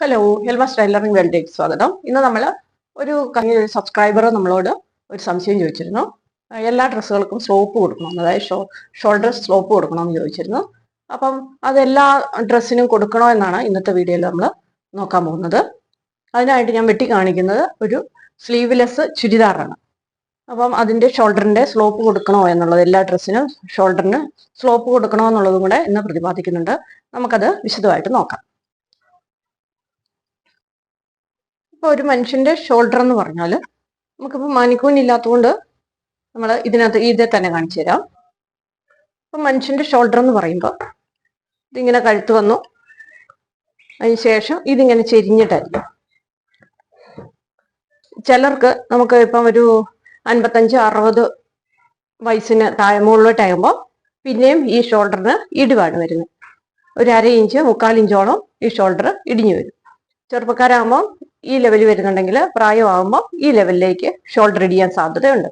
Hello ഹെൽമസ് tailoring വേൾഡിലേക്ക് സ്വാഗതം. ഇന്ന് നമ്മൾ ഒരു സബ്സ്ക്രൈബർ നമ്മളോട് ഒരു സംശയം ചോദിച്ചിരുന്നു. എല്ലാ ഡ്രസ്സുകൾക്കും സ്ലോപ്പ് കൊടുക്കണം അതായത് ഷോ ഷോൾഡർ സ്ലോപ്പ് കൊടുക്കണം എന്ന് ചോദിച്ചിരുന്നു. അപ്പം അതെല്ലാ ഡ്രസ്സിനും കൊടുക്കണോ എന്നാണ് ഇന്നത്തെ വീഡിയോയിൽ നമ്മൾ നോക്കാൻ പോകുന്നത്. അതിനായിട്ട് ഞാൻ വെട്ടി കാണിക്കുന്നത് ഒരു സ്ലീവ്ലെസ് ചുരിദാറാണ്. അപ്പം അതിന്റെ ഷോൾഡറിന്റെ സ്ലോപ്പ് കൊടുക്കണോ എന്നുള്ളത് എല്ലാ ഡ്രസ്സിനും ഷോൾഡറിന് സ്ലോപ്പ് കൊടുക്കണോ എന്നുള്ളതും കൂടെ ഇന്ന് പ്രതിപാദിക്കുന്നുണ്ട്. നമുക്കത് വിശദമായിട്ട് നോക്കാം. ഇപ്പൊ ഒരു മനുഷ്യന്റെ ഷോൾഡർ എന്ന് പറഞ്ഞാൽ നമുക്കിപ്പോൾ മാനിക്കൂനില്ലാത്തതുകൊണ്ട് നമ്മൾ ഇതിനകത്ത് ഇതേ തന്നെ കാണിച്ചു തരാം. ഇപ്പൊ മനുഷ്യന്റെ ഷോൾഡർ എന്ന് പറയുമ്പോൾ ഇതിങ്ങനെ കഴുത്ത് വന്നു. അതിന് ശേഷം ഇതിങ്ങനെ ചെരിഞ്ഞിട്ടായിരിക്കും. ചിലർക്ക് നമുക്ക് ഇപ്പം ഒരു അൻപത്തഞ്ച് അറുപത് വയസ്സിന് താഴെ മുകളിലോട്ടാകുമ്പോൾ പിന്നെയും ഈ ഷോൾഡറിന് ഇടിവാണ് വരുന്നത്. ഒരു അര ഇഞ്ച് മുക്കാൽ ഇഞ്ചോളം ഈ ഷോൾഡർ ഇടിഞ്ഞു വരും. ചെറുപ്പക്കാരാകുമ്പോൾ ഈ ലെവലിൽ വരുന്നുണ്ടെങ്കിൽ പ്രായമാകുമ്പോൾ ഈ ലെവലിലേക്ക് ഷോൾഡർ ഇടിയാൻ സാധ്യതയുണ്ട്.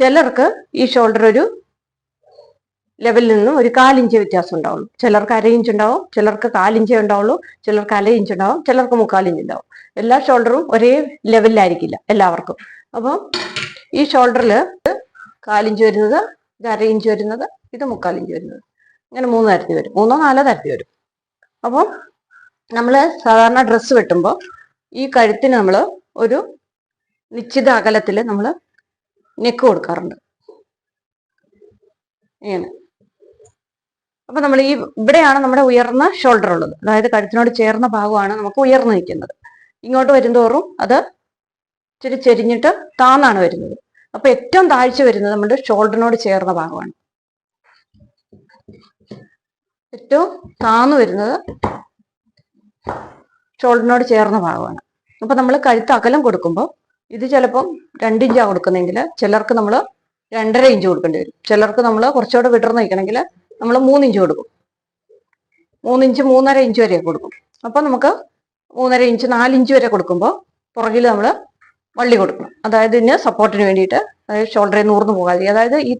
ചിലർക്ക് ഈ ഷോൾഡർ ഒരു ലെവലിൽ നിന്നും ഒരു കാലിഞ്ച് വ്യത്യാസം ഉണ്ടാവുള്ളൂ. ചിലർക്ക് അര ഇഞ്ച് ഉണ്ടാവും ചിലർക്ക് കാലിഞ്ചേ ഉണ്ടാവുള്ളൂ ചിലർക്ക് അര ഇഞ്ച് ഉണ്ടാവും ചിലർക്ക് മുക്കാലിഞ്ച് ഉണ്ടാവും. എല്ലാ ഷോൾഡറും ഒരേ ലെവലിലായിരിക്കില്ല എല്ലാവർക്കും. അപ്പോൾ ഈ ഷോൾഡറിൽ കാലിഞ്ച് വരുന്നത് ഇത് അര ഇഞ്ച് വരുന്നത് ഇത് മുക്കാലിഞ്ച് വരുന്നത്. ഇങ്ങനെ മൂന്ന് തരത്തിൽ വരും. മൂന്നോ നാലോ തരത്തിൽ വരും. അപ്പം നമ്മൾ സാധാരണ ഡ്രസ്സ് വെട്ടുമ്പോൾ ഈ കഴുത്തിന് നമ്മൾ ഒരു നിശ്ചിത അകലത്തിൽ നമ്മൾ നെക്ക് കൊടുക്കാറുണ്ട്. ഇങ്ങനെ. അപ്പൊ നമ്മൾ ഈ ഇവിടെയാണ് നമ്മുടെ ഉയർന്ന ഷോൾഡർ ഉള്ളത്. അതായത് കഴുത്തിനോട് ചേർന്ന ഭാഗമാണ് നമുക്ക് ഉയർന്നു നിൽക്കുന്നത്. ഇങ്ങോട്ട് വരുന്തോറും അത് ഇച്ചിരി ചെരിഞ്ഞിട്ട് താന്നാണ് വരുന്നത്. അപ്പൊ ഏറ്റവും താഴ്ച വരുന്നത് നമ്മുടെ ഷോൾഡറിനോട് ചേർന്ന ഭാഗമാണ്. ഏറ്റവും താന്നു വരുന്നത് ഷോൾഡറിനോട് ചേർന്ന ഭാഗമാണ്. അപ്പൊ നമ്മൾ കഴുത്ത് അകലം കൊടുക്കുമ്പോൾ ഇത് ചിലപ്പം രണ്ട് കൊടുക്കുന്നതെങ്കിൽ കൊടുക്കുന്നെങ്കിൽ ചിലർക്ക് നമ്മൾ രണ്ടര ഇഞ്ച് കൊടുക്കേണ്ടി വരും. ചിലർക്ക് നമ്മൾ കുറച്ചുകൂടെ വിടർന്ന് നിൽക്കണമെങ്കിൽ നമ്മൾ മൂന്നിഞ്ച് കൊടുക്കും. മൂന്നിഞ്ച് മൂന്നര ഇഞ്ച് വരെ കൊടുക്കും. അപ്പൊ നമുക്ക് മൂന്നര ഇഞ്ച് നാലിഞ്ച് വരെ കൊടുക്കുമ്പോൾ പുറകിൽ നമ്മൾ വള്ളി കൊടുക്കണം. അതായത് ഇതിന് സപ്പോർട്ടിന് വേണ്ടിയിട്ട് അതായത് ഷോൾഡറിൽ നൂർന്ന് പോകാതെ. അതായത് ഈ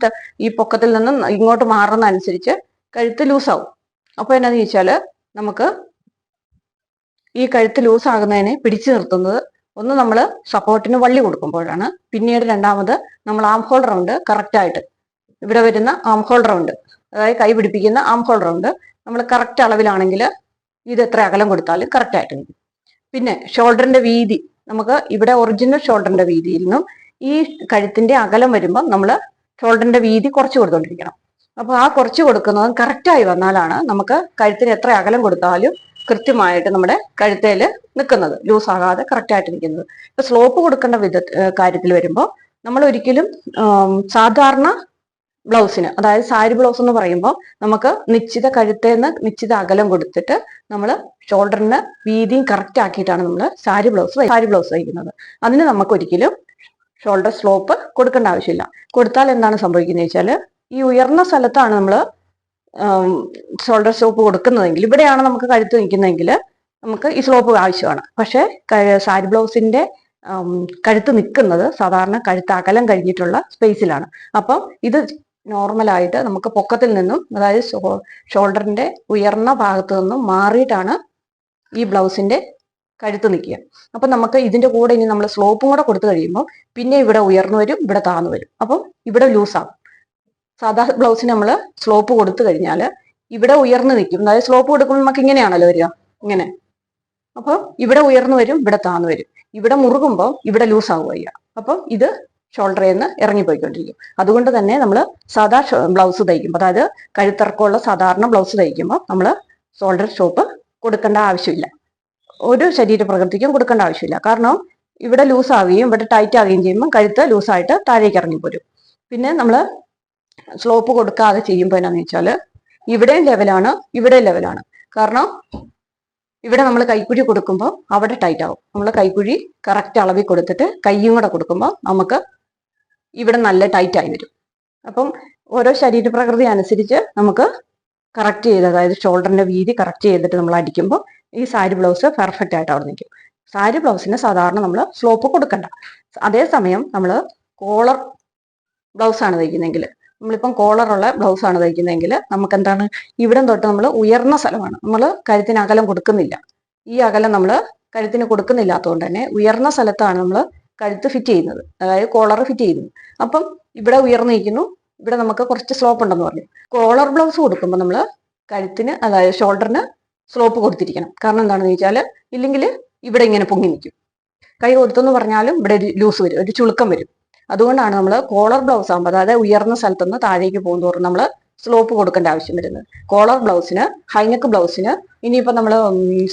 ഈ പൊക്കത്തിൽ നിന്ന് ഇങ്ങോട്ട് മാറുന്ന അനുസരിച്ച് കഴുത്ത് ലൂസാവും. അപ്പൊ എന്നാന്ന് ചോദിച്ചാൽ നമുക്ക് ഈ കഴുത്ത് ലൂസ് ആകുന്നതിനെ പിടിച്ചു നിർത്തുന്നത്. ഒന്ന് നമ്മൾ സപ്പോർട്ടിന് വള്ളി കൊടുക്കുമ്പോഴാണ്. പിന്നീട് രണ്ടാമത് നമ്മൾ ആം ഹോൾ റൗണ്ട് കറക്റ്റായിട്ട് ഇവിടെ വരുന്ന ആം ഹോൾ റൗണ്ട് അതായത് കൈ പിടിപ്പിക്കുന്ന ആം ഹോൾ റൗണ്ട് നമ്മൾ കറക്റ്റ് അളവിലാണെങ്കിൽ ഇത് എത്ര അകലം കൊടുത്താലും കറക്റ്റായിട്ട് കിട്ടും പിന്നെ ഷോൾഡറിന്റെ വീതി. നമുക്ക് ഇവിടെ ഒറിജിനൽ ഷോൾഡറിന്റെ വീതിയിൽ നിന്നും ഈ കഴുത്തിന്റെ അകലം വരുമ്പോൾ നമ്മൾ ഷോൾഡറിന്റെ വീതി കുറച്ച് കൊടുത്തോണ്ടിരിക്കണം. അപ്പൊ ആ കുറച്ച് കൊടുക്കുന്നതും കറക്റ്റായി വന്നാലാണ് നമുക്ക് കഴുത്തിന് എത്ര അകലം കൊടുത്താലും കൃത്യമായിട്ട് നമ്മുടെ കഴുത്തേൽ നിൽക്കുന്നത് ലൂസ് ആകാതെ കറക്റ്റ് ആയിട്ട് നിൽക്കുന്നത് ഇപ്പൊ സ്ലോപ്പ് കൊടുക്കേണ്ട വിധ കാര്യത്തിൽ വരുമ്പോൾ നമ്മൾ ഒരിക്കലും സാധാരണ ബ്ലൗസിന് അതായത് സാരി ബ്ലൗസ് എന്ന് പറയുമ്പോൾ നമുക്ക് നിശ്ചിത കഴുത്തേന്ന് നിശ്ചിത അകലം കൊടുത്തിട്ട് നമ്മൾ ഷോൾഡറിന് വീതിയും കറക്റ്റ് ആക്കിയിട്ടാണ് നമ്മൾ സാരി ബ്ലൗസ് സാരി ബ്ലൗസ് തയ്ക്കുന്നത്. അതിന് നമുക്ക് ഒരിക്കലും ഷോൾഡർ സ്ലോപ്പ് കൊടുക്കേണ്ട ആവശ്യമില്ല. കൊടുത്താൽ എന്താണ് സംഭവിക്കുന്നത് വെച്ചാൽ ഈ ഉയർന്ന സ്ഥലത്താണ് നമ്മൾ ഷോൾഡർ സ്റ്റോപ്പ് കൊടുക്കുന്നതെങ്കിൽ ഇവിടെയാണ് നമുക്ക് കഴുത്ത് നിൽക്കുന്നതെങ്കിൽ നമുക്ക് ഈ സ്ലോപ്പ് ആവശ്യമാണ്. പക്ഷേ സാരി ബ്ലൗസിന്റെ ഉം, കഴുത്ത് നിൽക്കുന്നത് സാധാരണ കഴുത്ത് അകലം കഴിഞ്ഞിട്ടുള്ള സ്പേസിലാണ് അപ്പം ഇത് നോർമലായിട്ട് നമുക്ക് പൊക്കത്തിൽ നിന്നും അതായത് ഷോൾഡറിന്റെ ഉയർന്ന ഭാഗത്തു നിന്നും മാറിയിട്ടാണ് ഈ ബ്ലൗസിന്റെ കഴുത്ത് നിൽക്കുക. അപ്പം നമുക്ക് ഇതിന്റെ കൂടെ ഇനി നമ്മൾ സ്ലോപ്പും കൂടെ കൊടുത്തു കഴിയുമ്പോൾ പിന്നെ ഇവിടെ ഉയർന്നു വരും ഇവിടെ താന്നു വരും. അപ്പം ഇവിടെ ലൂസാകും സാധാ ബ്ലൗസിന് നമ്മൾ സ്ലോപ്പ് കൊടുത്തു കഴിഞ്ഞാൽ ഇവിടെ ഉയർന്നു നിൽക്കും അതായത് സ്ലോപ്പ് കൊടുക്കുമ്പോൾ നമുക്ക് ഇങ്ങനെയാണല്ലോ വരിക. ഇങ്ങനെ. അപ്പോൾ ഇവിടെ ഉയർന്നു വരും ഇവിടെ താന്നു വരും. ഇവിടെ മുറുകുമ്പോൾ ഇവിടെ ലൂസ് ആവുക ചെയ്യുക. അപ്പം ഇത് ഷോൾഡറിൽ നിന്ന് ഇറങ്ങിപ്പോയിക്കൊണ്ടിരിക്കും. അതുകൊണ്ട് തന്നെ നമ്മൾ സാധാ ബ്ലൗസ് തയ്ക്കുമ്പോൾ അതായത് കഴുത്തിറക്കമുള്ള സാധാരണ ബ്ലൗസ് തയ്ക്കുമ്പോൾ നമ്മൾ ഷോൾഡർ ഷോപ്പ് കൊടുക്കേണ്ട ആവശ്യമില്ല. ഒരു ശരീരപ്രകൃതിക്കും കൊടുക്കേണ്ട ആവശ്യമില്ല. കാരണം ഇവിടെ ലൂസ് ആവുകയും ഇവിടെ ടൈറ്റ് ആവുകയും ചെയ്യുമ്പോൾ കഴുത്ത് ലൂസായിട്ട് താഴേക്ക് ഇറങ്ങിപ്പോരും. പിന്നെ നമ്മൾ സ്ലോപ്പ് കൊടുക്കാതെ ചെയ്യുമ്പോൾ എന്നാന്ന് വെച്ചാൽ ഇവിടെ ലെവലാണ് ഇവിടെ ലെവലാണ് കാരണം ഇവിടെ നമ്മൾ കൈക്കുഴി കൊടുക്കുമ്പോൾ അവിടെ ടൈറ്റ് ആവും. നമ്മൾ കൈക്കുഴി കറക്റ്റ് അളവിൽ കൊടുത്തിട്ട് കയ്യും കൂടെ കൊടുക്കുമ്പോൾ നമുക്ക് ഇവിടെ നല്ല ടൈറ്റ് ആയി വരും. അപ്പം ഓരോ ശരീരപ്രകൃതി അനുസരിച്ച് നമുക്ക് കറക്റ്റ് ചെയ്ത് അതായത് ഷോൾഡറിന്റെ വീതി കറക്റ്റ് ചെയ്തിട്ട് നമ്മൾ അടിക്കുമ്പോൾ ഈ സാരി ബ്ലൗസ് പെർഫെക്റ്റ് ആയിട്ട് അവിടെ നിൽക്കും. സാരി ബ്ലൗസിന് സാധാരണ നമ്മൾ സ്ലോപ്പ് കൊടുക്കണ്ട. അതേസമയം നമ്മൾ കോളർ ബ്ലൗസാണ് തയ്ക്കുന്നതെങ്കിൽ നമ്മളിപ്പം കോളറുള്ള ബ്ലൗസ് ആണ് തയ്ക്കുന്നതെങ്കിൽ നമുക്ക് എന്താണ് ഇവിടം തൊട്ട് നമ്മൾ ഉയർന്ന സ്ഥലമാണ്. നമ്മൾ കഴുത്തിന് അകലം കൊടുക്കുന്നില്ല. ഈ അകലം നമ്മൾ കഴുത്തിന് കൊടുക്കുന്നില്ലാത്തതുകൊണ്ട് തന്നെ ഉയർന്ന സ്ഥലത്താണ് നമ്മൾ കഴുത്ത് ഫിറ്റ് ചെയ്യുന്നത്. അതായത് കോളർ ഫിറ്റ് ചെയ്യുന്നത്. അപ്പം ഇവിടെ ഉയർന്നിരിക്കുന്നു ഇവിടെ നമുക്ക് കുറച്ച് സ്ലോപ്പ് ഉണ്ടെന്ന് പറഞ്ഞു. കോളർ ബ്ലൗസ് കൊടുക്കുമ്പോൾ നമ്മൾ കഴുത്തിന് അതായത് ഷോൾഡറിന് സ്ലോപ്പ് കൊടുത്തിരിക്കണം. കാരണം എന്താണെന്ന് ചോദിച്ചാൽ ഇല്ലെങ്കിൽ ഇവിടെ ഇങ്ങനെ പൊങ്ങി നിൽക്കും. കൈ കൊടുത്തെന്ന് പറഞ്ഞാലും ഇവിടെ ഒരു ലൂസ് വരും. ഒരു ചുളുക്കം വരും. അതുകൊണ്ടാണ് നമ്മൾ കോളർ ബ്ലൗസ് ആകുമ്പോൾ അതായത് ഉയർന്ന സ്ഥലത്തുനിന്ന് താഴേക്ക് പോകുന്നതോറും നമ്മൾ സ്ലോപ്പ് കൊടുക്കേണ്ട ആവശ്യം വരുന്നത്. കോളർ ബ്ലൗസിന് ഹൈനെക്ക് ബ്ലൗസിന് ഇനിയിപ്പോൾ നമ്മൾ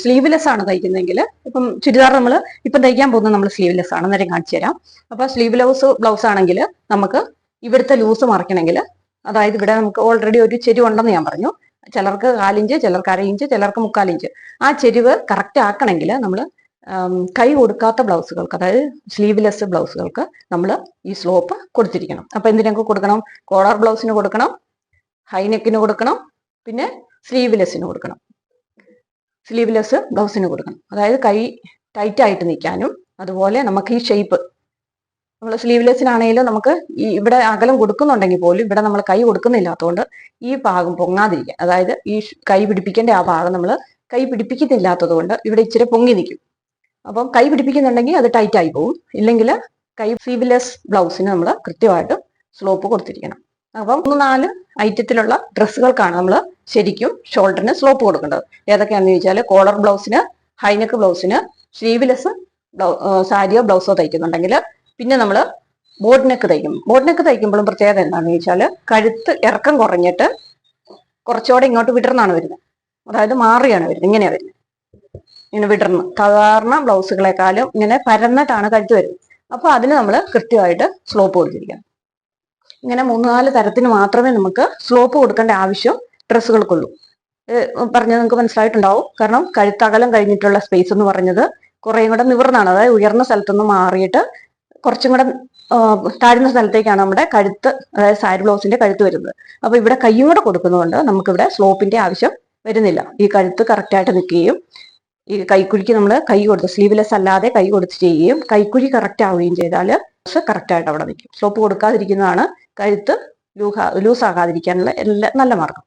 സ്ലീവ്ലെസ് ആണ് തയ്ക്കുന്നതെങ്കിൽ ഇപ്പം ചുരിദാർ നമ്മൾ ഇപ്പം തയ്ക്കാൻ പോകുന്നത് നമ്മൾ സ്ലീവ്ലെസ് ആണ്. നേരം കാണിച്ചു തരാം. അപ്പോൾ സ്ലീവ് ബ്ലൗസ് ബ്ലൗസ് ആണെങ്കിൽ നമുക്ക് ഇവിടുത്തെ ലൂസ് മറക്കണമെങ്കിൽ അതായത് ഇവിടെ നമുക്ക് ഓൾറെഡി ഒരു ചെരുവ് ഉണ്ടെന്ന് ഞാൻ പറഞ്ഞു. ചിലർക്ക് കാലിഞ്ച് ചിലർക്ക് അരയിഞ്ച് ചിലർക്ക് മുക്കാലിഞ്ച്. ആ ചെരുവ് കറക്റ്റ് ആക്കണമെങ്കിൽ നമ്മൾ കൈ കൊടുക്കാത്ത ബ്ലൗസുകൾക്ക് അതായത് സ്ലീവ്ലെസ് ബ്ലൗസുകൾക്ക് നമ്മൾ ഈ സ്ലോപ്പ് കൊടുത്തിരിക്കണം. അപ്പൊ എന്തിനൊക്കെ കൊടുക്കണം? കോളർ ബ്ലൗസിന് കൊടുക്കണം ഹൈനെക്കിന് കൊടുക്കണം പിന്നെ സ്ലീവ്ലെസ്സിന് കൊടുക്കണം. സ്ലീവ്ലെസ് ബ്ലൗസിന് കൊടുക്കണം. അതായത് കൈ ടൈറ്റ് ആയിട്ട് നിൽക്കാനും അതുപോലെ നമുക്ക് ഈ ഷേപ്പ് നമ്മൾ സ്ലീവ്ലെസ്സിനാണെങ്കിലും നമുക്ക് ഈ ഇവിടെ അകലം കൊടുക്കുന്നുണ്ടെങ്കിൽ പോലും ഇവിടെ നമ്മൾ കൈ കൊടുക്കുന്നില്ലാത്തതുകൊണ്ട് ഈ ഭാഗം പൊങ്ങാതിരിക്കാൻ അതായത് ഈ കൈ പിടിപ്പിക്കേണ്ട ആ ഭാഗം നമ്മൾ കൈ പിടിപ്പിക്കുന്നില്ലാത്തത് കൊണ്ട് ഇവിടെ ഇച്ചിരി പൊങ്ങി നിൽക്കും. അപ്പം കൈ പിടിപ്പിക്കുന്നുണ്ടെങ്കിൽ അത് ടൈറ്റ് ആയി പോകും ഇല്ലെങ്കിൽ കൈ സ്ലീവ്ലെസ് ബ്ലൗസിന് നമ്മൾ കൃത്യമായിട്ട് സ്ലോപ്പ് കൊടുത്തിരിക്കണം. അപ്പം മൂന്ന് നാല് ഐറ്റത്തിലുള്ള ഡ്രസ്സുകൾക്കാണ് നമ്മൾ ശരിക്കും ഷോൾഡറിന് സ്ലോപ്പ് കൊടുക്കേണ്ടത്. ഏതൊക്കെയാണെന്ന് ചോദിച്ചാൽ കോളർ ബ്ലൗസിന് ഹൈനെക്ക് ബ്ലൗസിന് സ്ലീവ്ലെസ് സാരിയോ ബ്ലൗസോ തയ്ക്കുന്നുണ്ടെങ്കിൽ പിന്നെ നമ്മൾ നെക്ക് തയ്ക്കും. നെക്ക് തയ്ക്കുമ്പോഴും പ്രത്യേകത എന്താണെന്ന് ചോദിച്ചാൽ കഴുത്ത് ഇറക്കം കുറഞ്ഞിട്ട് കുറച്ചുകൂടെ ഇങ്ങോട്ട് വിടർന്നാണ് വരുന്നത്. അതായത് മാറിയാണ് വരുന്നത്. ഇങ്ങനെയാണ് വരുന്നത്. ഇങ്ങനെ വിടർന്ന്. സാധാരണ ബ്ലൗസുകളെക്കാളും ഇങ്ങനെ പരന്നിട്ടാണ് കഴുത്ത് വരുന്നത്. അപ്പോൾ അതിന് നമ്മൾ കൃത്യമായിട്ട് സ്ലോപ്പ് കൊടുത്തിരിക്കണം. ഇങ്ങനെ മൂന്ന് നാല് തരത്തിന് മാത്രമേ നമുക്ക് സ്ലോപ്പ് കൊടുക്കേണ്ട ആവശ്യം ഡ്രസ്സുകൾക്കുള്ളൂ. പറഞ്ഞത് നിങ്ങൾക്ക് മനസ്സിലായിട്ടുണ്ടാവും. കാരണം കഴുത്തകലം കഴിഞ്ഞിട്ടുള്ള സ്പേസ് എന്ന് പറഞ്ഞത് കുറേയും കൂടെ നിവർന്നാണ്. അതായത് ഉയർന്ന സ്ഥലത്തുനിന്ന് മാറിയിട്ട് കുറച്ചും കൂടെ താഴ്ന്ന സ്ഥലത്തേക്കാണ് നമ്മുടെ കഴുത്ത് അതായത് സാരി ബ്ലൗസിന്റെ കഴുത്ത് വരുന്നത്. അപ്പൊ ഇവിടെ കയ്യും കൂടെ കൊടുക്കുന്നതുകൊണ്ട് നമുക്കിവിടെ സ്ലോപ്പിന്റെ ആവശ്യം വരുന്നില്ല. ഈ കഴുത്ത് കറക്റ്റായിട്ട് നിൽക്കുകയും ഈ കൈക്കുഴിക്ക് നമ്മൾ കൈ കൊടുത്ത് സ്ലീവ്ലെസ് അല്ലാതെ കൈ കൊടുത്ത് ചെയ്യുകയും കൈക്കുഴി കറക്റ്റ് ആവുകയും ചെയ്താൽ കറക്റ്റായിട്ട് അവിടെ നിൽക്കും സ്ലോപ്പ് കൊടുക്കാതിരിക്കുന്നതാണ് കഴുത്ത് ലൂഹ ആകാതിരിക്കാനുള്ള എല്ലാ നല്ല മാർഗം.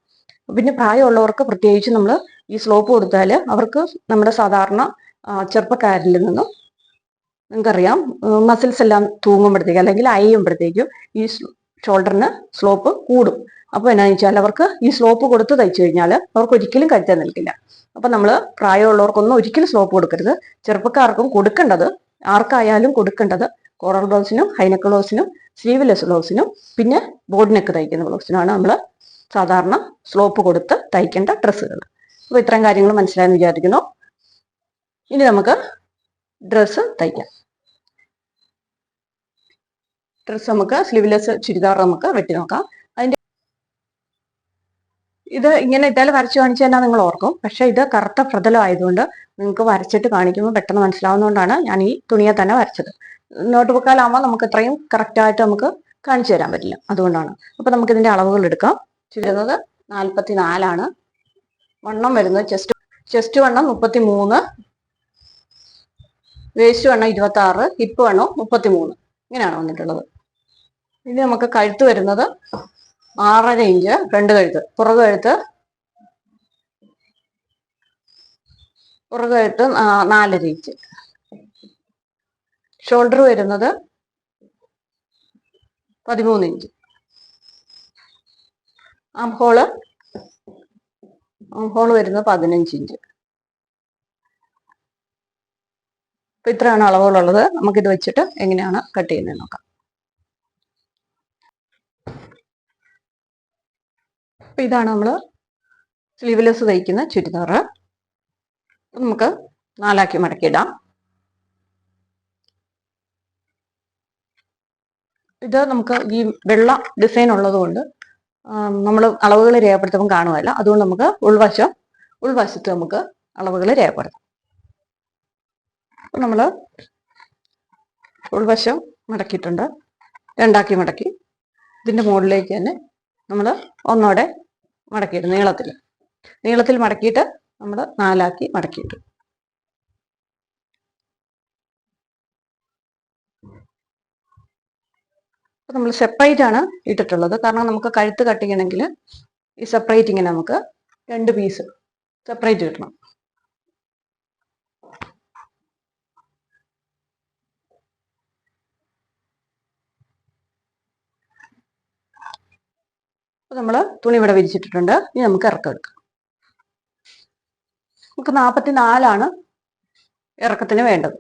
പിന്നെ പ്രായമുള്ളവർക്ക് പ്രത്യേകിച്ച് നമ്മൾ ഈ സ്ലോപ്പ് കൊടുത്താൽ അവർക്ക് നമ്മുടെ സാധാരണ ചെറുപ്പക്കാരിൽ നിന്നും നിങ്ങൾക്കറിയാം മസിൽസ് എല്ലാം തൂങ്ങുമ്പോഴത്തേക്കും അല്ലെങ്കിൽ അയയുമ്പോഴത്തേക്കും ഈ ഷോൾഡറിന് സ്ലോപ്പ് കൂടും. അപ്പോൾ എന്നാന്ന് വെച്ചാൽ അവർക്ക് ഈ സ്ലോപ്പ് കൊടുത്ത് തയ്ച്ചു കഴിഞ്ഞാൽ അവർക്ക് ഒരിക്കലും കരുത്താൻ നിൽക്കില്ല. അപ്പം നമ്മൾ പ്രായമുള്ളവർക്കൊന്നും ഒരിക്കലും സ്ലോപ്പ് കൊടുക്കരുത്. ചെറുപ്പക്കാർക്കും കൊടുക്കേണ്ടത് ആർക്കായാലും കൊടുക്കേണ്ടത് കോറൽ ബ്ലൗസിനും ഹൈനക്ക് ബ്ലൗസിനും സ്ലീവ്ലെസ് ബ്ലൗസിനും പിന്നെ ബോർഡ് നെക്ക് തയ്ക്കുന്ന ബ്ലൗസിനുമാണ് നമ്മൾ സാധാരണ സ്ലോപ്പ് കൊടുത്ത് തയ്ക്കേണ്ട ഡ്രസ്സുകൾ അപ്പോൾ ഇത്രയും കാര്യങ്ങൾ മനസ്സിലായെന്ന് വിചാരിക്കുന്നു. ഇനി നമുക്ക് ഡ്രസ്സ് തയ്ക്കാം. ഡ്രസ്സ് നമുക്ക് സ്ലീവ്ലെസ് ചുരിദാർ നമുക്ക് വെട്ടി നോക്കാം. ഇത് ഇങ്ങനെ ഇതായാലും വരച്ചു തന്നെ നിങ്ങൾ ഓർക്കും. പക്ഷെ ഇത് കറുത്ത പ്രതലം ആയതുകൊണ്ട് നിങ്ങൾക്ക് വരച്ചിട്ട് കാണിക്കുമ്പോൾ പെട്ടെന്ന് മനസ്സിലാവുന്നതുകൊണ്ടാണ് ഞാൻ ഈ തുണിയെ തന്നെ വരച്ചത്. നോട്ട് ബുക്കാലാകുമ്പോൾ നമുക്ക് ഇത്രയും കറക്റ്റായിട്ട് നമുക്ക് കാണിച്ചു തരാൻ പറ്റില്ല. അതുകൊണ്ടാണ്. അപ്പൊ നമുക്ക് ഇതിന്റെ അളവുകൾ എടുക്കാം. ചുരുന്നത് നാൽപ്പത്തി നാലാണ് വണ്ണം വരുന്നത് ചെസ്റ്റ് ചെസ്റ്റ് വണ്ണം മുപ്പത്തി മൂന്ന് വേസ്റ്റ് വണ്ണം ഇരുപത്തി ആറ് ഹിപ്പ് വണ്ണം മുപ്പത്തി മൂന്ന് ഇങ്ങനെയാണ് വന്നിട്ടുള്ളത്. ഇനി നമുക്ക് കഴുത്ത് വരുന്നത് ആറര ഇഞ്ച് രണ്ട് കഴുത്ത്. പുറകു കഴുത്ത്. പുറകു കഴുത്ത് നാലര ഇഞ്ച്. ഷോൾഡർ വരുന്നത് പതിമൂന്ന് ഇഞ്ച്. Arm hole. വരുന്നത് പതിനഞ്ച് ഇഞ്ച്. അപ്പൊ ഇത്രയാണ് അളവുകളുള്ളത്. നമുക്കിത് വെച്ചിട്ട് എങ്ങനെയാണ് കട്ട് ചെയ്യുന്നത് നോക്കാം. അപ്പൊ ഇതാണ് നമ്മൾ സ്ലീവ്ലെസ് തയ്ക്കുന്ന ചുരിദാർ നമുക്ക് നാലാക്കി മടക്കിയിടാം. ഇത് നമുക്ക് ഈ വെള്ള ഡിസൈൻ ഉള്ളതുകൊണ്ട് നമ്മൾ അളവുകൾ രേഖപ്പെടുത്തുമ്പോൾ കാണുമല്ല അതുകൊണ്ട് നമുക്ക് ഉൾവശം ഉൾവശത്ത് നമുക്ക് അളവുകൾ രേഖപ്പെടുത്താം. നമ്മൾ ഉൾവശം മടക്കിയിട്ടുണ്ട്. രണ്ടാക്കി മടക്കി. ഇതിന്റെ മുകളിലേക്ക് തന്നെ നമ്മൾ ഒന്നോടെ മടക്കിയിട്ട് നീളത്തിൽ. നീളത്തിൽ മടക്കിയിട്ട് നമ്മൾ നാലാക്കി മടക്കിയിട്ട്. നമ്മൾ സെപ്പറേറ്റ് ആണ് ഇട്ടിട്ടുള്ളത്. കാരണം നമുക്ക് കഴുത്ത് കട്ട് ചെയ്യണമെങ്കിൽ ഈ സെപ്പറേറ്റ് ഇങ്ങനെ നമുക്ക് രണ്ട് പീസ് സെപ്പറേറ്റ് കിട്ടണം അപ്പോൾ നമ്മൾ തുണി ഇവിടെ വിരിച്ചിട്ടിട്ടുണ്ട്. ഇനി നമുക്ക് ഇറക്കം എടുക്കാം. നമുക്ക് നാൽപ്പത്തി നാലാണ് ഇറക്കത്തിന് വേണ്ടത്.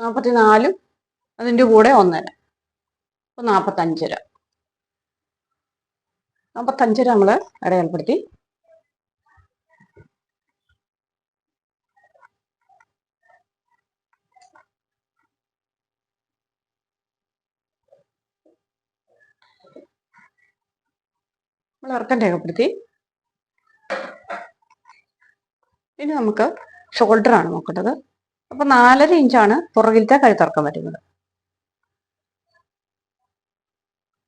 നാൽപ്പത്തിനാലും അതിന്റെ കൂടെ ഒന്നര. അപ്പോൾ നാൽപ്പത്തഞ്ചര നാൽപ്പത്തഞ്ചര നമ്മൾ അടയാളപ്പെടുത്തി നമ്മൾ രേഖപ്പെടുത്തി. ഇനി നമുക്ക് ഷോൾഡർ ആണ് നോക്കേണ്ടത്. അപ്പൊ നാലര ഇഞ്ചാണ് പുറകിലത്തെ കഴുത്തിറക്കം വരുന്നത്.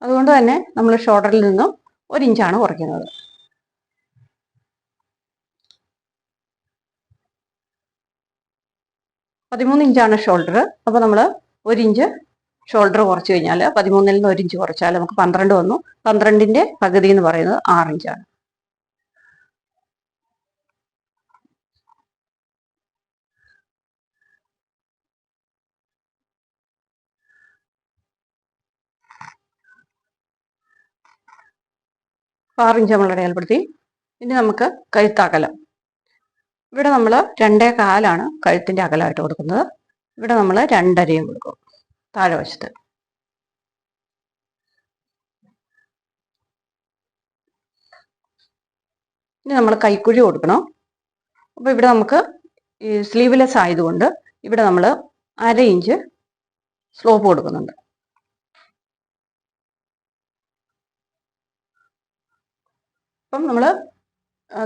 അതുകൊണ്ട് തന്നെ നമ്മൾ ഷോൾഡറിൽ നിന്നും ഒരു ഇഞ്ചാണ് കുറയ്ക്കുന്നത്. പതിമൂന്ന് ഇഞ്ചാണ് ഷോൾഡർ അപ്പോൾ നമ്മൾ ഒരു ഇഞ്ച് ഷോൾഡർ കുറച്ച് കഴിഞ്ഞാൽ പതിമൂന്നിൽ നിന്ന് ഒരു ഇഞ്ച് കുറച്ചാൽ നമുക്ക് പന്ത്രണ്ട് വന്നു. പന്ത്രണ്ടിന്റെ പകുതി എന്ന് പറയുന്നത് ആറ് ഇഞ്ചാണ്. ആറ് ഇഞ്ച് നമ്മൾ അടയാളപ്പെടുത്തി. ഇനി നമുക്ക് കഴുത്തകലം ഇവിടെ നമ്മൾ രണ്ടേ കാലാണ് കഴുത്തിന്റെ അകലമായിട്ട് കൊടുക്കുന്നത് ഇവിടെ നമ്മൾ രണ്ടരയും കൊടുക്കും. താഴെ വശത്ത് ഇനി നമ്മൾ കൈക്കുഴി കൊടുക്കണം. അപ്പോൾ ഇവിടെ നമുക്ക് ഈ സ്ലീവ്ലെസ് ആയതുകൊണ്ട് ഇവിടെ നമ്മൾ അര ഇഞ്ച് സ്ലോപ്പ് കൊടുക്കുന്നുണ്ട്. അപ്പം നമ്മൾ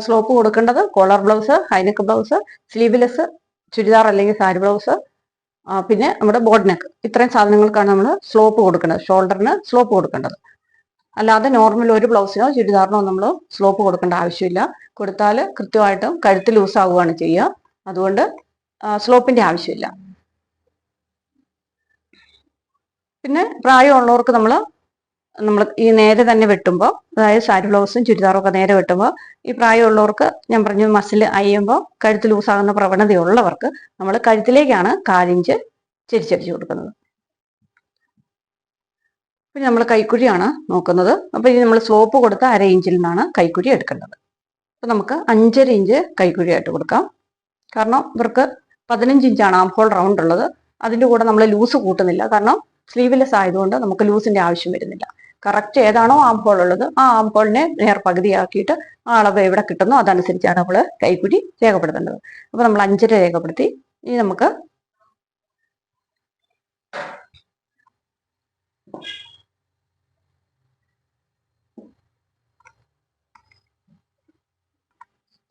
സ്ലോപ്പ് കൊടുക്കേണ്ടത് collar blouse high neck blouse sleeveless churidar അല്ലെങ്കിൽ സാരി ബ്ലൗസ് പിന്നെ നമ്മുടെ ബോഡ് നെക്ക് ഇത്രയും സാധനങ്ങൾക്കാണ് നമ്മൾ സ്ലോപ്പ് കൊടുക്കേണ്ടത്. ഷോൾഡറിന് സ്ലോപ്പ് കൊടുക്കേണ്ടത്. അല്ലാതെ നോർമൽ ഒരു ബ്ലൗസിനോ ചുരിദാറിനോ നമ്മൾ സ്ലോപ്പ് കൊടുക്കേണ്ട ആവശ്യമില്ല. കൊടുത്താൽ കൃത്യമായിട്ടും കഴുത്ത് ലൂസ് ആവുകയാണ് ചെയ്യുക. അതുകൊണ്ട് സ്ലോപ്പിന്റെ ആവശ്യമില്ല. പിന്നെ പ്രായമുള്ളവർക്ക് നമ്മൾ നമ്മൾ ഈ നേരെ തന്നെ വെട്ടുമ്പോൾ അതായത് സാരി ബ്ലൗസും ചുരിദാറും ഒക്കെ നേരെ വെട്ടുമ്പോൾ ഈ പ്രായമുള്ളവർക്ക് ഞാൻ പറഞ്ഞു മസിൽ അയ്യുമ്പോൾ കഴുത്ത് ലൂസാകുന്ന പ്രവണതയുള്ളവർക്ക് നമ്മൾ കഴുത്തിലേക്കാണ് കാലിഞ്ച് ചെരിച്ചടിച്ച് കൊടുക്കുന്നത്. പിന്നെ നമ്മൾ കൈക്കുഴിയാണ് നോക്കുന്നത്. അപ്പോൾ ഇനി നമ്മൾ സോപ്പ് കൊടുത്ത അര ഇഞ്ചിൽ നിന്നാണ് കൈക്കുഴി എടുക്കേണ്ടത്. അപ്പോൾ നമുക്ക് അഞ്ചര ഇഞ്ച് കൈക്കുഴിയായിട്ട് കൊടുക്കാം. കാരണം ഇവർക്ക് പതിനഞ്ച് ഇഞ്ചാണ് ആം ഹോൾ റൗണ്ട് ഉള്ളത്. അതിന്റെ കൂടെ നമ്മൾ ലൂസ് കൂട്ടുന്നില്ല. കാരണം സ്ലീവ്ലെസ് ആയതുകൊണ്ട് നമുക്ക് ലൂസിന്റെ ആവശ്യം വരുന്നില്ല. കറക്റ്റ് ഏതാണോ ആം ഹോൾ ഉള്ളത്. ആ ആം ഹോളിനെ നേർ പകുതിയാക്കിയിട്ട് ആ അളവ് എവിടെ കിട്ടുന്നോ അതനുസരിച്ചാണ് നമ്മൾ കൈക്കുഴി രേഖപ്പെടുത്തേണ്ടത്. അപ്പോൾ നമ്മൾ അഞ്ചര രേഖപ്പെടുത്തി. ഇനി നമുക്ക്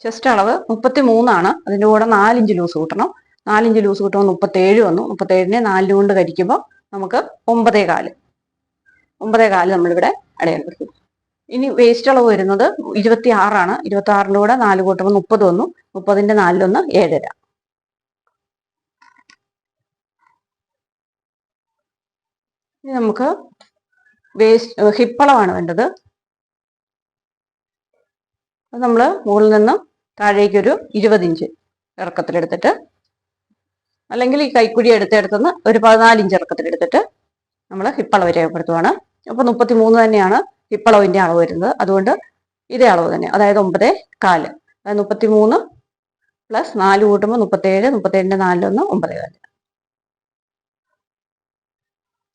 ചെസ്റ്റ് അളവ് മുപ്പത്തി മൂന്നാണ് അതിന്റെ കൂടെ നാലിഞ്ച് ലൂസ് കൂട്ടണം. നാലിഞ്ച് ലൂസ് കൂട്ടുമ്പോൾ മുപ്പത്തേഴ് വന്നു. മുപ്പത്തേഴിനെ നാലിന് കൊണ്ട് കരിക്കുമ്പോൾ നമുക്ക് ഒമ്പതേ കാൽ. ഒമ്പതേ കാൽ നമ്മളിവിടെ അടയാളപ്പെടുത്തി. ഇനി വേസ്റ്റ് അളവ് വരുന്നത് ഇരുപത്തി ആറാണ് ഇരുപത്തി ആറിന്റെ കൂടെ നാല് കൂട്ടുമ്പോൾ മുപ്പത് വന്നു. മുപ്പതിന്റെ നാലിലൊന്ന് ഏഴര. ഇനി നമുക്ക് വേസ്റ്റ് ഹിപ്പളവാണ് വേണ്ടത്. അത് നമ്മൾ മുകളിൽ നിന്നും താഴേക്കൊരു ഇരുപത് ഇഞ്ച് ഇറക്കത്തിലെടുത്തിട്ട് അല്ലെങ്കിൽ ഈ കൈക്കുഴി എടുത്തെടുത്തുനിന്ന് ഒരു പതിനാല് ഇഞ്ച് ഇറക്കത്തിലെടുത്തിട്ട് നമ്മൾ ഹിപ്പളവ് രേഖപ്പെടുത്തുവാണ്. അപ്പോൾ മുപ്പത്തി മൂന്ന് തന്നെയാണ് ഇപ്പളവിന്റെ അളവ് വരുന്നത്. അതുകൊണ്ട് ഇതേ അളവ് തന്നെ. അതായത് ഒമ്പത് കാൽ. അതായത് മുപ്പത്തി മൂന്ന് പ്ലസ് നാല് കൂട്ടുമ്പോൾ മുപ്പത്തേഴ് മുപ്പത്തേഴിന്റെ നാലിലൊന്ന് ഒമ്പത് കാൽ.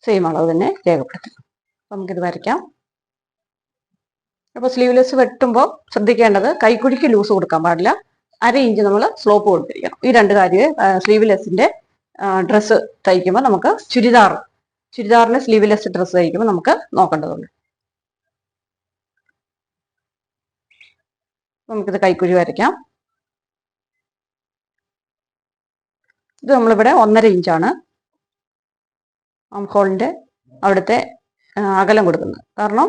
സെയിം അളവ് തന്നെ രേഖപ്പെടുത്തി. നമുക്കിത് വരയ്ക്കാം. അപ്പോൾ സ്ലീവ്ലെസ് വെട്ടുമ്പോൾ ശ്രദ്ധിക്കേണ്ടത് കൈക്കുഴിക്ക് ലൂസ് കൊടുക്കാൻ പാടില്ല. അര ഇഞ്ച് നമ്മൾ സ്ലോപ്പ് കൊടുത്തിരിക്കണം. ഈ രണ്ട് കാര്യം സ്ലീവ്ലെസിന്റെ ഡ്രസ്സ് തയ്ക്കുമ്പോൾ നമുക്ക് ചുരിദാർ ചുരിദാറിന് സ്ലീവ്ലെസ് ഡ്രസ്സ് തയ്ക്കുമ്പോൾ നമുക്ക് നോക്കേണ്ടതുണ്ട്. നമുക്കിത് കൈക്കുഴി വരയ്ക്കാം. ഇത് നമ്മളിവിടെ ഒന്നര ഇഞ്ചാണ് ഹോളിന്റെ അവിടുത്തെ അകലം കൊടുക്കുന്നത്. കാരണം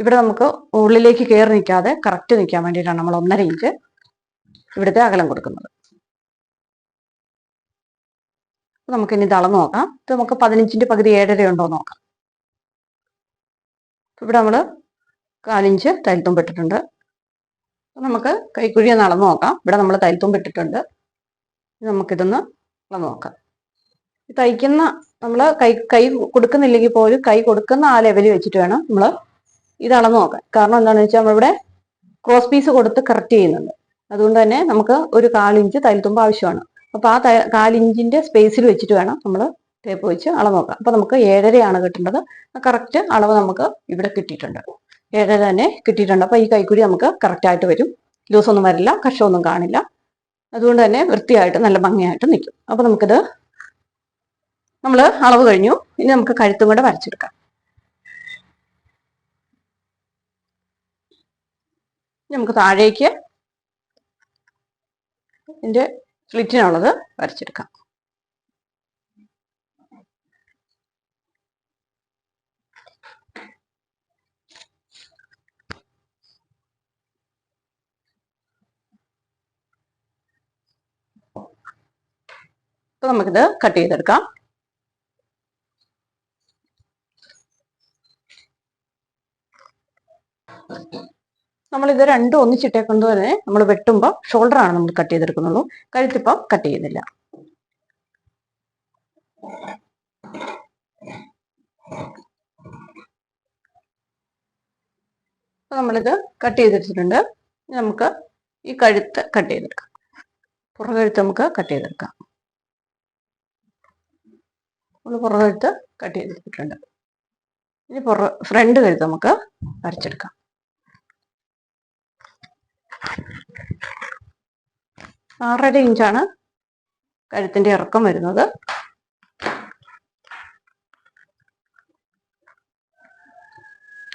ഇവിടെ നമുക്ക് ഉള്ളിലേക്ക് കയറി നിൽക്കാതെ കറക്റ്റ് നിൽക്കാൻ വേണ്ടിയിട്ടാണ് നമ്മൾ ഒന്നര ഇഞ്ച് ഇവിടുത്തെ അകലം കൊടുക്കുന്നത്. നമുക്ക് ഇനി ഇത് നോക്കാം. ഇത് നമുക്ക് പതിനഞ്ചിന്റെ പകുതി ഏഴര ഉണ്ടോ നോക്കാം. ഇവിടെ നമ്മൾ കാലിഞ്ച് തൈൽത്തും പെട്ടിട്ടുണ്ട് നമുക്ക് കൈക്കുഴി ഒന്ന് നോക്കാം. ഇവിടെ നമ്മൾ തൈൽത്തും പെട്ടിട്ടുണ്ട് ഇനി നമുക്കിതൊന്ന് അളന്ന് നോക്കാം. തയ്ക്കുന്ന നമ്മൾ കൈ കൈ കൊടുക്കുന്നില്ലെങ്കിൽ പോലും കൈ കൊടുക്കുന്ന ആ ലെവലിൽ വെച്ചിട്ട് വേണം നമ്മൾ ഇത് അളന്ന് നോക്കാൻ. കാരണം എന്താണെന്ന് വെച്ചാൽ നമ്മളിവിടെ ക്രോസ് പീസ് കൊടുത്ത് കറക്റ്റ് ചെയ്യുന്നുണ്ട്. അതുകൊണ്ട് തന്നെ നമുക്ക് ഒരു കാലിഞ്ച് തൈൽത്തുമ്പ് ആവശ്യമാണ്. അപ്പൊ ആ കാലിഞ്ചിന്റെ സ്പേസിൽ വെച്ചിട്ട് വേണം നമ്മൾ ടേപ്പ് വെച്ച് അളവ് നോക്കാം അപ്പൊ നമുക്ക് ഏഴരയാണ് കിട്ടേണ്ടത്. കറക്റ്റ് അളവ് നമുക്ക് ഇവിടെ കിട്ടിയിട്ടുണ്ട്. ഏഴര തന്നെ കിട്ടിയിട്ടുണ്ട്. അപ്പൊ ഈ കൈക്കുഴി നമുക്ക് കറക്റ്റ് ആയിട്ട് വരും. ലൂസ് ഒന്നും വരില്ല കഷമൊന്നും കാണില്ല. അതുകൊണ്ട് തന്നെ വൃത്തിയായിട്ട് നല്ല ഭംഗിയായിട്ട് നിൽക്കും. അപ്പൊ നമുക്കിത് നമ്മൾ അളവ് കഴിഞ്ഞു. ഇനി നമുക്ക് കഴുത്തും കൂടെ വരച്ചെടുക്കാം. നമുക്ക് താഴേക്ക് ഇതിന്റെ സ്ലിറ്റിനുള്ളത് വരച്ചെടുക്കാം. അപ്പൊ നമുക്കിത് കട്ട് ചെയ്തെടുക്കാം. നമ്മൾ ഇത് രണ്ടും ഒന്നിച്ചിട്ടേക്കൊണ്ട് തന്നെ നമ്മൾ വെട്ടുമ്പോൾ ഷോൾഡർ ആണ് നമ്മൾ കട്ട് ചെയ്തെടുക്കുന്നുള്ളൂ. കഴുത്തിപ്പം കട്ട് ചെയ്യുന്നില്ല. നമ്മളിത് കട്ട് ചെയ്തെടുത്തിട്ടുണ്ട്. നമുക്ക് ഈ കഴുത്ത് കട്ട് ചെയ്തെടുക്കാം. പുറകഴുത്ത് നമുക്ക് കട്ട് ചെയ്തെടുക്കാം. നമ്മൾ പുറകഴുത്ത് കട്ട് ചെയ്തെടുത്തിട്ടുണ്ട്. ഇനി പുറ ഫ്രണ്ട് കഴുത്ത് നമുക്ക് വരച്ചെടുക്കാം. ആറര ഇഞ്ചാണ് കഴുത്തിന്റെ ഇറക്കം വരുന്നത്.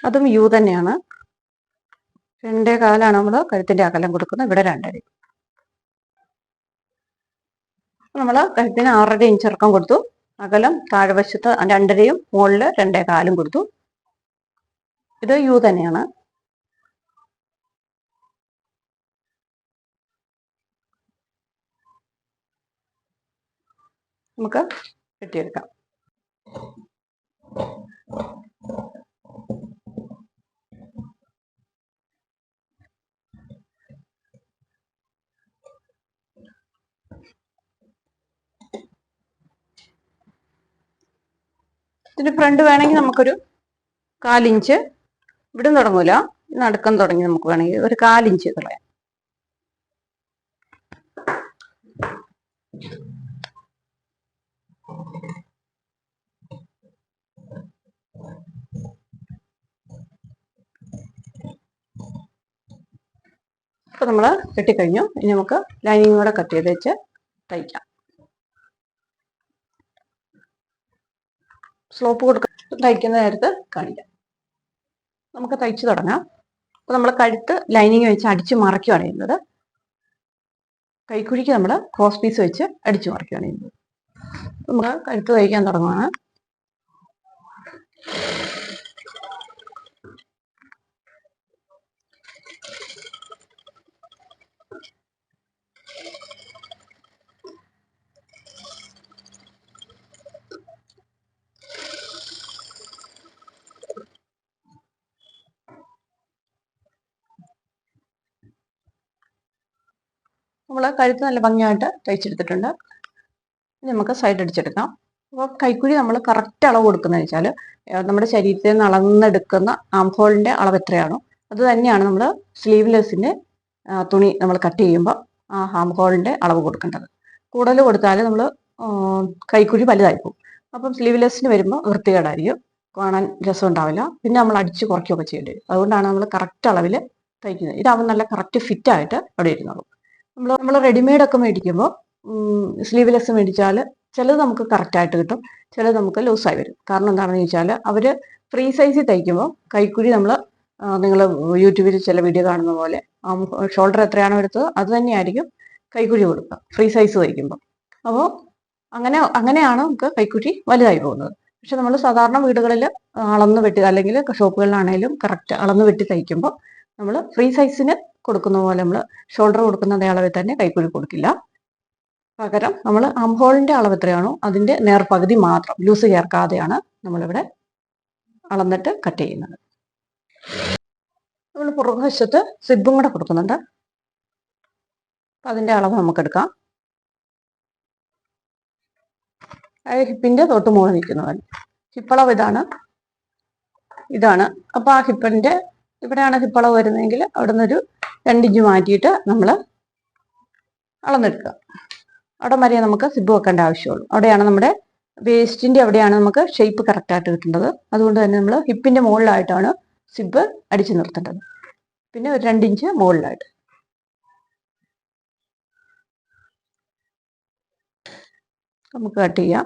അതും യു തന്നെയാണ്. രണ്ടേ കാലാണ് നമ്മൾ കഴുത്തിന്റെ അകലം കൊടുക്കുന്നത്. ഇവിടെ രണ്ടര നമ്മൾ കഴുത്തിന് ആറര ഇഞ്ച് ഇറക്കം കൊടുത്തു. അകലം താഴ്വശത്ത് രണ്ടരയും മുകളിൽ രണ്ടേ കാലും കൊടുത്തു. ഇത് യു തന്നെയാണ്. നമുക്ക് കെട്ടിയെടുക്കാം. ഇതിന്റെ ഫ്രണ്ട് വേണമെങ്കിൽ നമുക്കൊരു കാലിഞ്ച്. ഇവിടെ തുടങ്ങൂല. നടുക്കം തുടങ്ങി നമുക്ക് വേണമെങ്കിൽ ഒരു കാലിഞ്ച് കളയാം അപ്പൊ നമ്മൾ കെട്ടിക്കഴിഞ്ഞു ഇനി നമുക്ക് ലൈനിങ് കൂടെ കട്ട് ചെയ്ത് വെച്ച് തയ്ക്കാം. സ്ലോപ്പ് കൊടുക്ക തയ്ക്കുന്ന നേരത്ത് കാണിക്കാം. നമുക്ക് തയ്ച്ചു തുടങ്ങാം. അപ്പൊ നമ്മൾ കഴുത്ത് ലൈനിങ് വെച്ച് അടിച്ചു മറയ്ക്കുകയാണ് ചെയ്യുന്നത്. കൈക്കുഴിക്ക് നമ്മൾ ക്രോസ് പീസ് വെച്ച് അടിച്ചു മറയ്ക്കുകയാണ് ചെയ്യുന്നത്. നമുക്ക് കഴുത്ത് തയ്ക്കാൻ തുടങ്ങുകയാണ് നമ്മൾ കഴുത്ത് നല്ല ഭംഗിയായിട്ട് തയ്ച്ചെടുത്തിട്ടുണ്ട്. നമുക്ക് സൈഡ് അടിച്ചെടുക്കാം. അപ്പോൾ കൈക്കുഴി നമ്മൾ കറക്റ്റ് അളവ് കൊടുക്കുന്നത് വെച്ചാൽ നമ്മുടെ ശരീരത്തിൽ നിന്ന് അളന്നെടുക്കുന്ന ആംഹോളിന്റെ അളവ് എത്രയാണോ അത് തന്നെയാണ് നമ്മൾ സ്ലീവ്ലെസ്സിന്റെ തുണി നമ്മൾ കട്ട് ചെയ്യുമ്പോൾ ആ ആംഹോളിന്റെ അളവ് കൊടുക്കേണ്ടത്. കൂടുതൽ കൊടുത്താൽ നമ്മൾ കൈക്കുഴി വലുതായി പോകും അപ്പം സ്ലീവ്ലെസ്സിന് വരുമ്പോൾ വൃത്തികേടായിരിക്കും. കാണാൻ രസം ഉണ്ടാവില്ല പിന്നെ നമ്മൾ അടിച്ച് കുറയ്ക്കുകയൊക്കെ ചെയ്യേണ്ടി വരും. അതുകൊണ്ടാണ് നമ്മൾ കറക്റ്റ് അളവിൽ തയ്ക്കുന്നത്. ഇതാവും നല്ല കറക്റ്റ് ഫിറ്റായിട്ട് അവിടെ ഇരുന്നോളും. നമ്മൾ നമ്മൾ റെഡിമെയ്ഡ് ഒക്കെ മേടിക്കുമ്പോൾ സ്ലീവ്ലെസ് മേടിച്ചാൽ ചിലത് നമുക്ക് കറക്റ്റായിട്ട് കിട്ടും. ചിലത് നമുക്ക് ലൂസായി വരും. കാരണം എന്താണെന്ന് ചോദിച്ചാൽ അവർ ഫ്രീ സൈസിൽ തയ്ക്കുമ്പോൾ കൈക്കുഴി നമ്മൾ നിങ്ങൾ യൂട്യൂബിൽ ചില വീഡിയോ കാണുന്ന പോലെ ഷോൾഡർ എത്രയാണോ എടുത്തത് അത് തന്നെയായിരിക്കും കൈക്കുഴി കൊടുക്കുക ഫ്രീ സൈസ് തയ്ക്കുമ്പോൾ അപ്പോൾ അങ്ങനെ അങ്ങനെയാണ് നമുക്ക് കൈക്കുഴി വലുതായി പോകുന്നത്. പക്ഷെ നമ്മൾ സാധാരണ വീടുകളിൽ അളന്ന് വെട്ടി അല്ലെങ്കിൽ ഷോപ്പുകളിലാണെങ്കിലും കറക്റ്റ് അളന്ന് വെട്ടി തയ്ക്കുമ്പോൾ നമ്മൾ ഫ്രീ സൈസിന് കൊടുക്കുന്ന പോലെ നമ്മൾ ഷോൾഡർ കൊടുക്കുന്ന അതേ അളവിൽ തന്നെ കൈക്കുഴി കൊടുക്കില്ല. പകരം നമ്മൾ അംഹോളിന്റെ അളവ് എത്രയാണോ അതിന്റെ നേർപകുതി മാത്രം ലൂസ് ചേർക്കാതെയാണ് നമ്മളിവിടെ അളന്നിട്ട് കട്ട് ചെയ്യുന്നത്. നമ്മൾ പുറകുവശത്ത് സിബും കൂടെ കൊടുക്കുന്നുണ്ട്. അപ്പൊ അതിന്റെ അളവ് നമുക്ക് എടുക്കാം. ഹിപ്പിന്റെ തൊട്ട് മുകളിൽ നിൽക്കുന്നവൻ. ഹിപ്പളവ് ഇതാണ്. ഇതാണ്. അപ്പോൾ ആ ഹിപ്പിന്റെ ഇവിടെയാണ് ഹിപ്പളവ് വരുന്നതെങ്കിൽ അവിടെ നിന്നൊരു രണ്ടിഞ്ച് മാറ്റിയിട്ട് നമ്മൾ അളന്നെടുക്കുക. അവിടെ വരെ നമുക്ക് സിബ് വെക്കേണ്ട ആവശ്യമുള്ളൂ. അവിടെയാണ് നമ്മുടെ വേസ്റ്റിന്റെ അവിടെയാണ് നമുക്ക് ഷേപ്പ് കറക്റ്റായിട്ട് കിട്ടേണ്ടത്. അതുകൊണ്ട് തന്നെ നമ്മൾ ഹിപ്പിന്റെ മുകളിലായിട്ടാണ് സിബ് അടിച്ചു നിർത്തേണ്ടത്. പിന്നെ ഒരു രണ്ടിഞ്ച് മുകളിലായിട്ട്. നമുക്ക് കട്ട് ചെയ്യാം.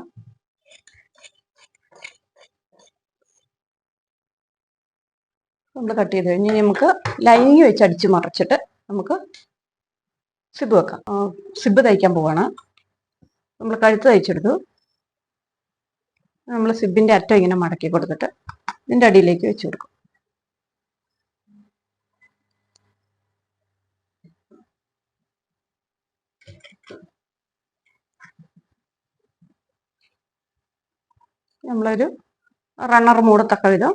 നമ്മൾ കട്ട് ചെയ്ത് കഴിഞ്ഞ് നമുക്ക് ലൈനിങ് വെച്ച് അടിച്ച് മറച്ചിട്ട് നമുക്ക് സിബ് വെക്കാം. സിബ് തയ്ക്കാൻ പോവാണ്. നമ്മൾ കഴുത്ത് തയ്ച്ചെടുത്തു. നമ്മൾ സിബിന്റെ അറ്റം ഇങ്ങനെ മടക്കി കൊടുത്തിട്ട് ഇതിന്റെ അടിയിലേക്ക് വെച്ച് കൊടുക്കും. നമ്മളൊരു റണ്ണർ മൂടത്തക്ക വിധം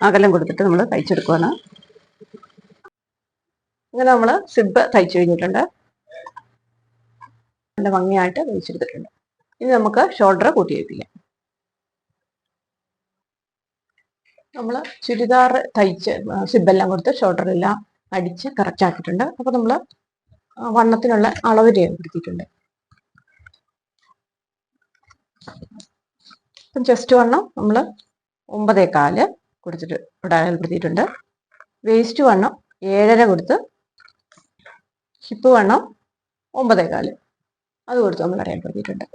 അകലം കൊടുത്തിട്ട് നമ്മൾ തയ്ച്ചെടുക്കുകയാണ് ഇങ്ങനെ നമ്മൾ സിബ് തയ്ച്ചു കഴിഞ്ഞിട്ടുണ്ട്. നല്ല ഭംഗിയായിട്ട് തയ്ച്ചെടുത്തിട്ടുണ്ട്. ഇനി നമുക്ക് ഷോൾഡർ കൂട്ടി വയ്പ്പിക്കാം നമ്മൾ ചുരിദാർ തയ്ച്ച് സിബെല്ലാം കൊടുത്ത് ഷോൾഡർ എല്ലാം അടിച്ച് കറക്റ്റ് ആക്കിയിട്ടുണ്ട് അപ്പോൾ നമ്മൾ വണ്ണത്തിനുള്ള അളവ് രേഖപ്പെടുത്തിയിട്ടുണ്ട് അപ്പം ചെസ്റ്റ് വണ്ണം നമ്മൾ ഒമ്പതേ കാൽ കൊടുത്തിട്ട് ഇവിടെ വേസ്റ്റ് വണ്ണം ഏഴര കൊടുത്ത് ഹിപ്പ് വണ്ണം ഒമ്പതേ കാൽ അത് കൊടുത്ത് നമ്മൾ അടയാളപ്പെടുത്തിയിട്ടുണ്ട്.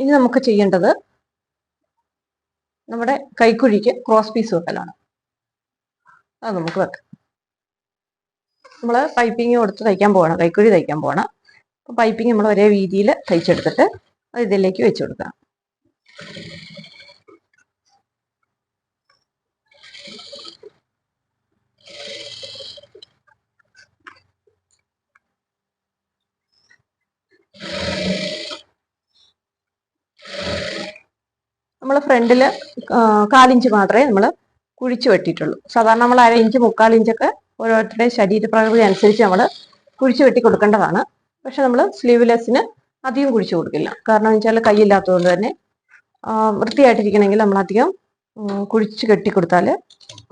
ഇനി നമുക്ക് ചെയ്യേണ്ടത് നമ്മുടെ കൈക്കുഴിക്ക് ക്രോസ് പീസ് വെക്കലാണ്. അത് നമുക്ക് വെക്കാം. നമ്മൾ പൈപ്പിങ് കൊടുത്ത് തയ്ക്കാൻ പോകണം കൈക്കുഴി തയ്ക്കാൻ പോകണം അപ്പം പൈപ്പിങ് നമ്മൾ ഒരേ രീതിയിൽ തയ്ച്ചെടുത്തിട്ട് അത് ഇതിലേക്ക് വെച്ച് കൊടുക്കാം. നമ്മൾ ഫ്രണ്ടിൽ കാലിഞ്ച് മാത്രമേ നമ്മൾ കുഴിച്ച് വെട്ടിയിട്ടുള്ളൂ. സാധാരണ നമ്മൾ അര ഇഞ്ച് മുക്കാൽ ഇഞ്ചൊക്കെ ഓരോരുത്തരുടെയും ശരീരപ്രകൃതി അനുസരിച്ച് നമ്മൾ കുഴിച്ച് വെട്ടി കൊടുക്കേണ്ടതാണ്. പക്ഷെ നമ്മൾ സ്ലീവ്ലെസ്സിന് അധികം കുഴിച്ചു കൊടുക്കില്ല. കാരണം വെച്ചാൽ കൈയില്ലാത്തതുകൊണ്ട് തന്നെ വൃത്തിയായിട്ടിരിക്കണമെങ്കിൽ നമ്മൾ അധികം കുഴിച്ച് കെട്ടി കൊടുത്താൽ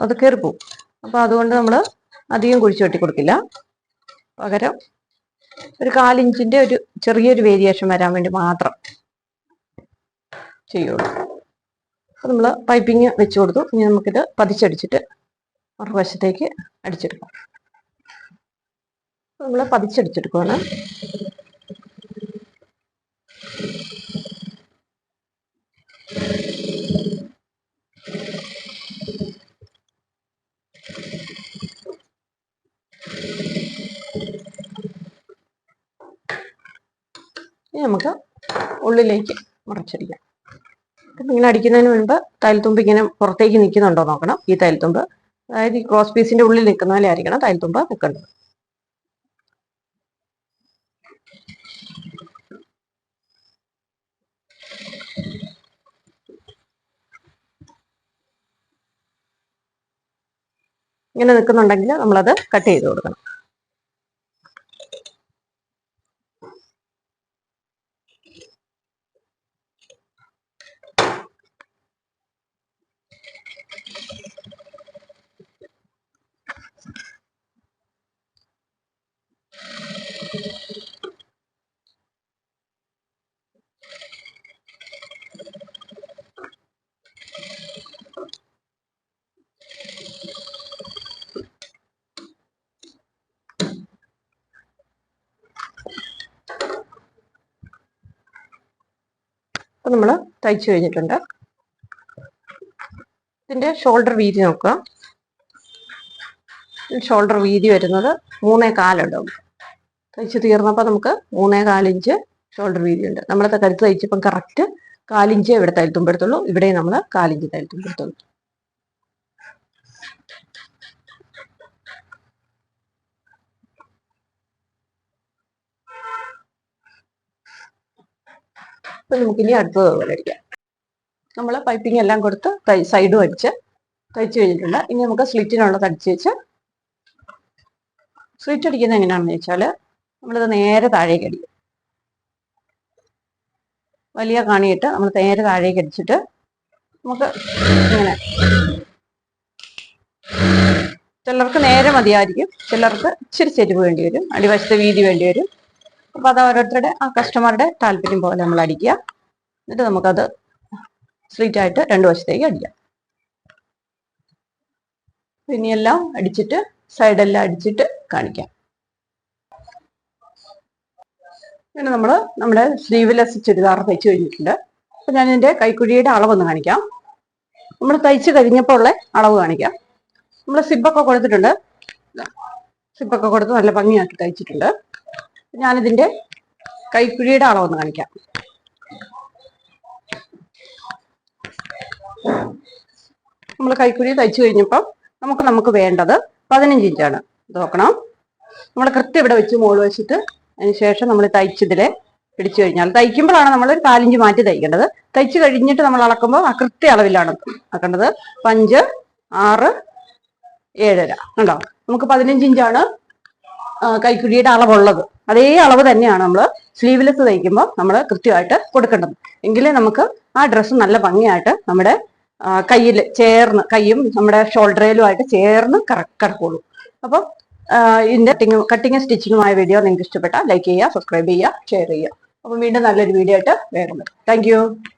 അത് കയറിപ്പോവും അപ്പോൾ അതുകൊണ്ട് നമ്മൾ അധികം കുഴിച്ച് വെട്ടി കൊടുക്കില്ല. പകരം ഒരു കാലിഞ്ചിന്റെ ഒരു ചെറിയൊരു വേരിയേഷൻ വരാൻ വേണ്ടി മാത്രം ചെയ്യുള്ളൂ. അപ്പോൾ നമ്മൾ പൈപ്പിങ് വെച്ച് കൊടുത്തു. ഇനി നമുക്കിത് പതിച്ചടിച്ചിട്ട് മറുവശത്തേക്ക് അടിച്ചെടുക്കാം. നമ്മൾ പതിച്ചടിച്ചെടുക്കുകയാണ് ഇനി നമുക്ക് ഉള്ളിലേക്ക് മറച്ചടിക്കാം. ഇങ്ങനെ അടിക്കുന്നതിന് മുൻപ് തൈൽത്തുമ്പ് ഇങ്ങനെ പുറത്തേക്ക് നിൽക്കുന്നുണ്ടോ നോക്കണം. ഈ തൈൽത്തുമ്പ് അതായത് ഈ ക്രോസ് പീസിന്റെ ഉള്ളിൽ നിൽക്കുന്ന പോലെ ആയിരിക്കണം തൈൽത്തുമ്പ് നിൽക്കേണ്ടത്. ഇങ്ങനെ നിൽക്കുന്നുണ്ടെങ്കിൽ നമ്മളത് കട്ട് ചെയ്ത് കൊടുക്കണം. അപ്പൊ നമ്മൾ തയ്ച്ചു കഴിഞ്ഞിട്ടുണ്ട്. ഇതിന്റെ ഷോൾഡർ വീതി നോക്കുക. ഷോൾഡർ വീതി വരുന്നത് മൂന്നേ കാലുണ്ട് തയ്ച്ച് തീർന്നപ്പോൾ നമുക്ക് മൂന്നേ കാലിഞ്ച് ഷോൾഡർ വീതി ഉണ്ട്. നമ്മളത് കരുത്ത് തയ്ച്ചപ്പം കറക്റ്റ് കാലിഞ്ച് ഇവിടെ തയ്ത്തുമ്പെടുത്തുള്ളൂ ഇവിടെ നമ്മൾ കാലിഞ്ച് തയ്ത്തുമ്പെടുത്തുള്ളൂ അപ്പൊ നമുക്കിനി അടുത്തത് പോലെ അടിക്കാം നമ്മൾ പൈപ്പിംഗ് എല്ലാം കൊടുത്ത് തൈ സൈഡും അടിച്ച് തയ്ച്ച് കഴിഞ്ഞിട്ടുണ്ട്. ഇനി നമുക്ക് സ്ലിറ്റിനുള്ളത് അടിച്ച് വെച്ച് സ്ലിറ്റ് അടിക്കുന്നത് എങ്ങനെയാണെന്ന് വെച്ചാൽ നമ്മളിത് നേരെ താഴേക്ക് അടിക്കും. വലിയ കാണിയിട്ട് നമ്മൾ നേരെ താഴേക്ക് അടിച്ചിട്ട് നമുക്ക് ഇങ്ങനെ ചിലർക്ക് നേരെ മതിയായിരിക്കും. ചിലർക്ക് ഇച്ചിരി ചെരുവ് വേണ്ടി വരും. അടിവശത്തെ വീതി വേണ്ടി വരും. അപ്പൊ അത് ഓരോരുത്തരുടെ ആ കസ്റ്റമറുടെ താല്പര്യം പോലെ നമ്മൾ അടിക്കുക. എന്നിട്ട് നമുക്കത് സ്ട്രീറ്റ് ആയിട്ട് രണ്ട് വശത്തേക്ക് അടിക്കാം. ഇനിയെല്ലാം അടിച്ചിട്ട് സൈഡെല്ലാം അടിച്ചിട്ട് കാണിക്കാം. പിന്നെ നമ്മൾ നമ്മുടെ സ്ലീവ്ലെസ് ചുരിദാർ തയ്ച്ചു കഴിഞ്ഞിട്ടുണ്ട്. അപ്പൊ ഞാൻ ഇതിന്റെ കൈക്കുഴിയുടെ അളവൊന്ന് കാണിക്കാം. നമ്മൾ തയ്ച്ച് കഴിഞ്ഞപ്പോൾ ഉള്ള അളവ് കാണിക്കാം. നമ്മൾ സിബൊക്കെ കൊടുത്തിട്ടുണ്ട്. സിബൊക്കെ കൊടുത്ത് നല്ല ഭംഗിയാക്കി തയ്ച്ചിട്ടുണ്ട്. ഞാനിതിന്റെ കൈക്കുഴിയുടെ അളവൊന്ന് കാണിക്കാം. നമ്മൾ കൈക്കുഴി തയ്ച്ചു കഴിഞ്ഞപ്പോൾ നമുക്ക് നമുക്ക് വേണ്ടത് പതിനഞ്ച് ഇഞ്ചാണ്. നോക്കണം. നമ്മൾ കൃത്യം ഇവിടെ വെച്ച് മോൾ വെച്ചിട്ട് അതിന് ശേഷം നമ്മൾ തയ്ച്ചതിലെ പിടിച്ചു കഴിഞ്ഞാൽ തയ്ക്കുമ്പോഴാണ് നമ്മൾ ഒരു കാലിഞ്ച് മാറ്റി തയ്ക്കേണ്ടത്. തയ്ച്ചു കഴിഞ്ഞിട്ട് നമ്മൾ അളക്കുമ്പോൾ ആ കൃത്യ അളവിലാണ് ആക്കേണ്ടത് അഞ്ച് ആറ് ഏഴര. കണ്ടോ? നമുക്ക് പതിനഞ്ച് ഇഞ്ചാണ് കൈക്കുഴിയുടെ അളവുള്ളത്. അതേ അളവ് തന്നെയാണ് നമ്മൾ സ്ലീവ്ലെസ് തയ്ക്കുമ്പോൾ നമ്മൾ കൃത്യമായിട്ട് കൊടുക്കേണ്ടത്. എങ്കിലേ നമുക്ക് ആ ഡ്രസ്സ് നല്ല ഭംഗിയായിട്ട് നമ്മുടെ കയ്യിൽ ചേർന്ന് കൈയും നമ്മുടെ ഷോൾഡറിലുമായിട്ട് ചേർന്ന് കിടക്കുള്ളൂ അപ്പം ഇതിന്റെ കട്ടിങ് കട്ടിങ് സ്റ്റിച്ചിങ്ങുമായ വീഡിയോ നിങ്ങൾക്ക് ഇഷ്ടപ്പെട്ടാൽ ലൈക്ക് ചെയ്യുക സബ്സ്ക്രൈബ് ചെയ്യുക ഷെയർ ചെയ്യുക. അപ്പം വീണ്ടും നല്ലൊരു വീഡിയോ ആയിട്ട് വരുന്നത്. താങ്ക്